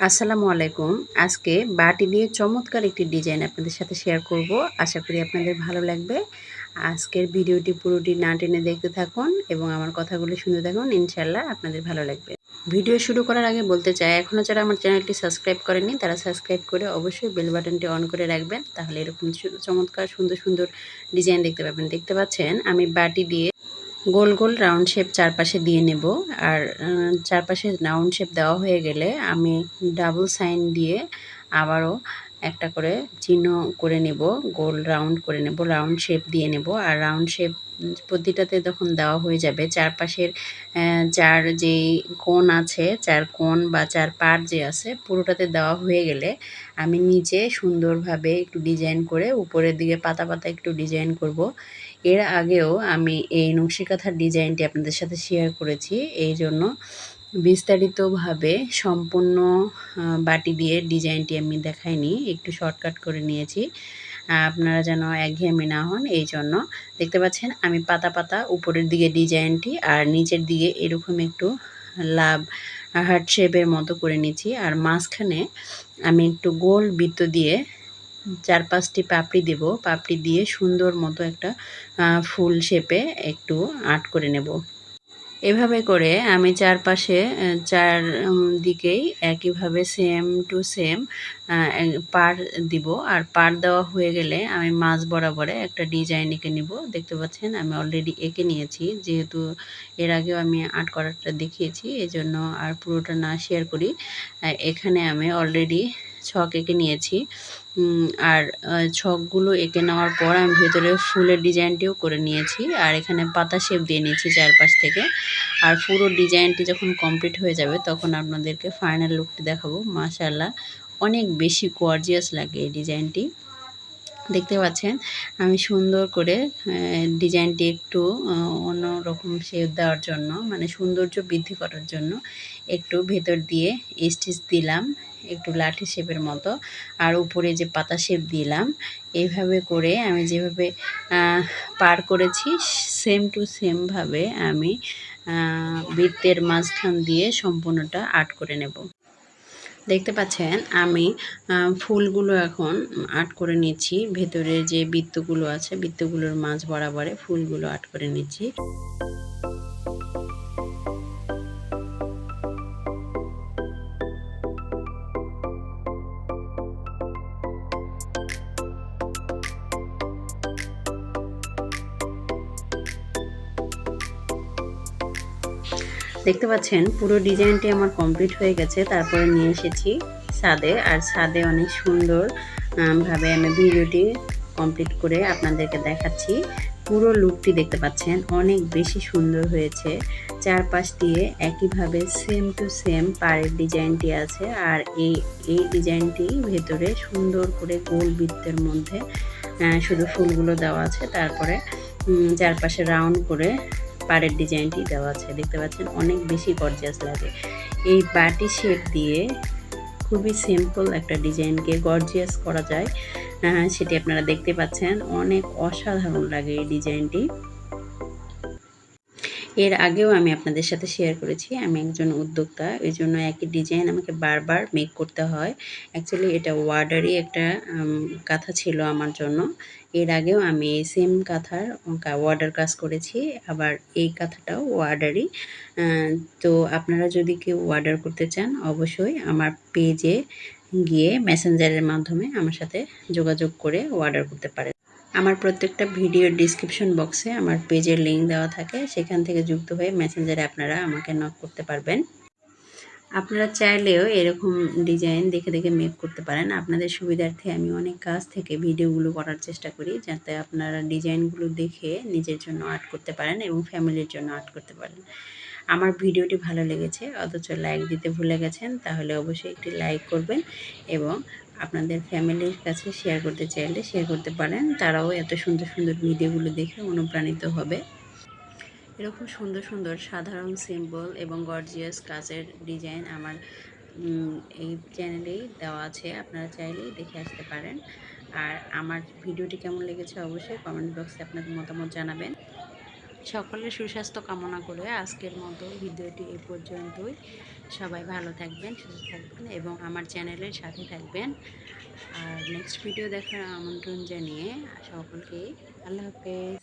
আসসালামু আলাইকুম। আজকে বাটি দিয়ে চমৎকার একটি ডিজাইন আপনাদের সাথে শেয়ার করব। আশা করি আপনাদের ভালো লাগবে। আজকের ভিডিওটি পুরোটি না টেনে দেখতে থাকুন এবং আমার কথাগুলো শুনতে থাকুন। ইনশাল্লাহ আপনাদের ভালো লাগবে। ভিডিও শুরু করার আগে বলতে চাই এখনও যারা আমার চ্যানেলটি সাবস্ক্রাইব করেনি তারা সাবস্ক্রাইব করে অবশ্যই বেল বাটনটি অন করে রাখবেন। তাহলে এরকম চমৎকার সুন্দর সুন্দর ডিজাইন দেখতে পাবেন। দেখতে পাচ্ছেন, আমি বাটি দিয়ে গোল গোল রাউন্ড শেপ চারপাশে দিয়ে নেব। আর চারপাশে রাউন্ড শেপ দেওয়া হয়ে গেলে আমি ডাবল সাইন দিয়ে আবারও একটা করে চিহ্ন করে নেব। গোল রাউন্ড করে নেব, রাউন্ড শেপ দিয়ে নেব। আর রাউন্ড শেপ প্রতিটাতে যখন দেওয়া হয়ে যাবে। চারপাশের চার যে কোণ আছে, চার কোণ বা চার পাট যে আছে, পুরোটাতে দেওয়া হয়ে গেলে আমি নিচে সুন্দরভাবে একটু ডিজাইন করে উপরের দিকে পাতা পাতা একটু ডিজাইন করব। এর আগেও আমি এই নকশিকাথার ডিজাইনটি আপনাদের সাথে শেয়ার করেছি। এই জন্য বিস্তারিতভাবে সম্পূর্ণ বাটি দিয়ে ডিজাইনটি আমি দেখাইনি, একটু শর্টকাট করে নিয়েছি। আপনারা যেন একঘেয়েমি না হন, এই জন্য দেখতে পাচ্ছেন আমি পাতা পাতা উপরের দিকে ডিজাইনটি আর নিচের দিকে এরকম একটু লাভ হার্ট শেপের মতো করে নিচ্ছি। আর মাঝখানে আমি একটু গোল বৃত্ত দিয়ে চার পাঁচটি পাপড়ি দেব, পাপড়ি দিয়ে সুন্দর মতো একটা ফুল শেপে একটু আর্ট করে নেব। এভাবে করে আমি চারপাশে চার দিকেই একইভাবে সেম টু সেম পার দিব। আর পার দেওয়া হয়ে গেলে আমি মাছ বরাবরে একটা ডিজাইন এঁকে নিব। দেখতে পাচ্ছেন, আমি অলরেডি এঁকে নিয়েছি। যেহেতু এর আগেও আমি আর্ট করারটা দেখিয়েছি এই জন্য আর পুরোটা না শেয়ার করি। এখানে আমি অলরেডি ছক এঁকে নিয়েছি। আর ছকগুলো এঁকে নেওয়ার পর আমি ভেতরে ফুলের ডিজাইনটিও করে নিয়েছি। আর এখানে পাতা শেপ দিয়ে নিয়েছি চারপাশ থেকে। আর পুরো ডিজাইনটি যখন কমপ্লিট হয়ে যাবে, তখন আপনাদেরকে ফাইনাল লুকটি দেখাবো। মাশাল্লাহ অনেক বেশি গর্জিয়াস লাগে এই ডিজাইনটি। দেখতে পাচ্ছেন, আমি সুন্দর করে ডিজাইনটি একটু অন্যরকম শেপ দেওয়ার জন্য মানে সৌন্দর্য বৃদ্ধি করার জন্য একটু ভেতর দিয়ে স্টিচ দিলাম। একটু লাঠি শেপের মতো আর উপরে যে পাতা শেপ দিলাম, এইভাবে করে আমি যেভাবে পার করেছি সেম টু সেমভাবে আমি বৃত্তের মাঝখান দিয়ে সম্পূর্ণটা আর্ট করে নেব। দেখতে পাচ্ছেন, আমি ফুলগুলো এখন আর্ট করে নিচ্ছি ভেতরে যে বৃত্তগুলো আছে, বৃত্তগুলোর মাঝ বরাবরে ফুলগুলো আর্ট করে নিচ্ছি। দেখতে পাচ্ছেন, পুরো ডিজাইনটি আমার কমপ্লিট হয়ে গেছে। তারপরে নিয়ে এসেছি ছাদে আর ছাদে অনেক সুন্দর ভাবে আমি ভিডিওটি কমপ্লিট করে আপনাদেরকে দেখাচ্ছি। পুরো লুকটি দেখতে পাচ্ছেন, অনেক বেশি সুন্দর হয়েছে। চারপাশ দিয়ে একইভাবে সেম টু সেম পাড়ের ডিজাইনটি আছে, আর এই এই ডিজাইনটি ভেতরে সুন্দর করে গোল বৃত্তের মধ্যে শুধু ফুলগুলো দেওয়া আছে। তারপরে চারপাশে রাউন্ড করে পাড়ের ডিজাইনটি দেওয়া আছে, দেখতে পাচ্ছেন অনেক বেশি গর্জিয়াস লাগে। এই বাটি শেপ দিয়ে খুবই সিম্পল একটা ডিজাইনকে গর্জিয়াস করা যায়। সেটি আপনারা দেখতে পাচ্ছেন, অনেক অসাধারণ লাগে এই ডিজাইনটি। এর আগেও আমি আপনাদের সাথে শেয়ার করেছি, আমি একজন উদ্যোক্তা এই জন্য একই ডিজাইন আমাকে বারবার মেক করতে হয়। অ্যাকচুয়ালি এটা ওয়ার্ডারই একটা কাঁথা ছিল আমার জন্য। এর আগেও আমি এই সেম কাঁথার ওয়ার্ডার কাজ করেছি, আবার এই কাঁথাটাও ওয়ার্ডারই তো আপনারা যদি কেউ অর্ডার করতে চান, অবশ্যই আমার পেজে গিয়ে মেসেঞ্জারের মাধ্যমে আমার সাথে যোগাযোগ করে অর্ডার করতে পারেন। আমার প্রত্যেকটা ভিডিওর ডিসক্রিপশন বক্সে আমার পেজের লিঙ্ক দেওয়া থাকে। সেখান থেকে যুক্ত হয়ে মেসেঞ্জারে আপনারা আমাকে নক করতে পারবেন। আপনারা চাইলেও এরকম ডিজাইন দেখে দেখে মেক করতে পারেন। আপনাদের সুবিধার্থে আমি অনেক কাজ থেকে ভিডিওগুলো করার চেষ্টা করি, যাতে আপনারা ডিজাইনগুলো দেখে নিজের জন্য আর্ট করতে পারেন এবং ফ্যামিলির জন্য আর্ট করতে পারেন। আমার ভিডিওটি ভালো লেগেছে, অথচ লাইক দিতে ভুলে গেছেন, তাহলে অবশ্যই একটি লাইক করবেন এবং আপনাদের ফ্যামিলির কাছে শেয়ার করতে চাইলে শেয়ার করতে পারেন। তারাও এত সুন্দর সুন্দর ভিডিওগুলো দেখে অনুপ্রাণিত হবে। এরকম সুন্দর সুন্দর সাধারণ সিম্বল এবং গর্জিয়াস কাজের ডিজাইন আমার এই চ্যানেলেই দেওয়া আছে। আপনারা চাইলেই দেখে আসতে পারেন। আর আমার ভিডিওটি কেমন লেগেছে অবশ্যই কমেন্ট বক্সে আপনাদের মতামত জানাবেন। সকলের সুস্বাস্থ্য কামনা করে আজকের মতো ভিডিওটি এ পর্যন্তই। সবাই ভালো থাকবেন, সুস্থ থাকবেন এবং আমার চ্যানেলের সাথে থাকবেন। আর নেক্সট ভিডিও দেখার আমন্ত্রণ জানিয়ে সকলকে আল্লাহ হাফেজ।